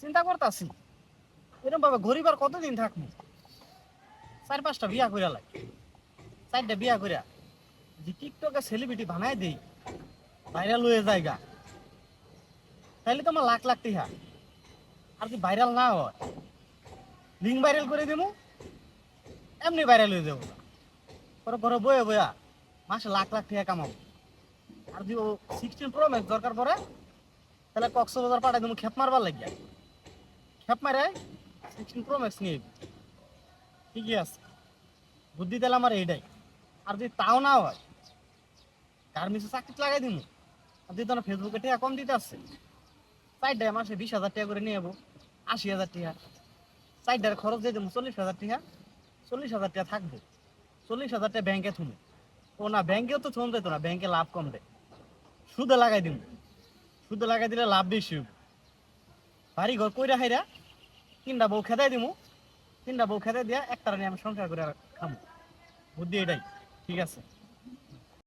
চিন্তা করতাছি। এরকম ভাবে গরিব আর কতদিন থাকব? চার পাঁচটা বিয়া করে লাই। চারটা বিয়া করে যে টিকটকে সেলিব্রিটি বানাই দেই ভাইরাল হয়ে যায় গা তাইলে তোমার লাখ লাখ টিহা। আর কি ভাইরাল না হয়। লিঙ্ক ভাইরাল করে দেবো এমনি ভাইরাল হয়ে যাব। পরে ঘরে বয়ে বয়া মাসে লাখ লাখ টাকা কামাবো। আর যদি সিক্সটিন প্রো ম্যাক্স দরকার পড়ে, তাহলে কক্সবাজার পাঠাই দেবো খেপ মারবার লাগিয়া। ম্যাক্স নিয়ে ঠিকই আছে। বুদ্ধি তাহলে আমার এইটাই। আর যদি তাও না হয় গার্মেন্টসে চাকরি লাগাই দিমু। আর যদি তোমার ফেসবুকে টাকা কম দিতে আসছে চারটায় মাসে বিশ হাজার টাকা করে নিয়ে যাব আশি হাজার টাকা। চারটার খরচ দিয়ে দেবো চল্লিশ হাজার টাকা। চল্লিশ হাজার টাকা থাকব। চল্লিশ হাজার টাকা ব্যাংকে থুমু। ও না ব্যাংকেও তো থম যেত না ব্যাংকে লাভ কম দেয়। সুদে লাগাই দিব সুদে লাগাই দিলে লাভ বেশি বাড়ি ঘর কইরা হাইরা তিনটা বউ খেদাই দিমু। তিনটা বউ খেদাই দিয়া একটা নিয়ে আমি সংসার করে খামু। বুদ্ধি এটাই। ঠিক আছে?